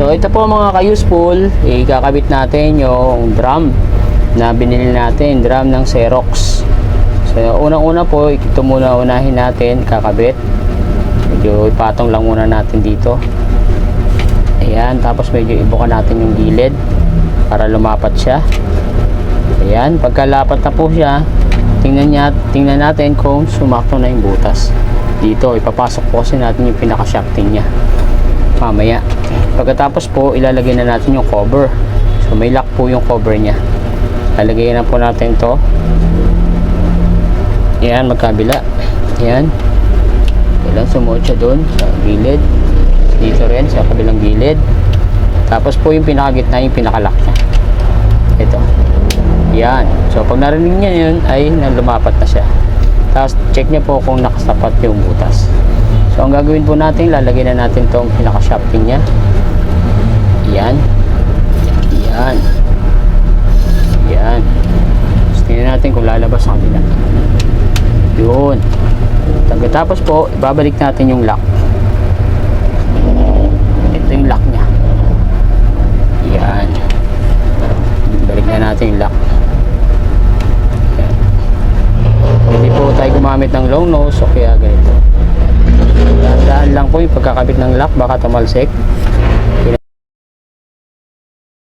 So ito po mga ka-useful, ikakabit natin yung drum na binili natin, drum ng Xerox. So unang-una po, ito muna unahin natin kakabit. Medyo ipatong lang muna natin dito. Ayan, tapos medyo ibuka natin yung gilid para lumapat siya. Ayan, pagkalapat na po siya, tingnan, niya, tingnan natin kung sumakto na yung butas. Dito, ipapasok po kasi natin yung pinaka-shafting niya. Mamaya. Pagkatapos po, ilalagay na natin yung cover. So, may lock po yung cover niya. Lalagay na po natin to. Ayan, magkabila. Ayan. Kailan sumuot siya doon sa gilid. Dito rin sa kabilang gilid. Tapos po yung pinakagitna, yung pinakalock niya. Ito. Yan. So, pag narinig niya yun, ay lumapat na siya. Tapos, check niya po kung nakasapat yung butas. So, ang gagawin po natin, lalagay na natin tong pinaka-shafting niya. Yan. Yan. Yan. Tingnan natin kung lalabas ang kabila. Yun. Pagkatapos po, ibabalik natin yung lock. Ito yung lock niya. Yan. Balik na natin yung lock. Yan. Hindi po tayo gumamit ng long nose o kaya ganito. Po yung pagkakabit ng lock, baka tumalsik.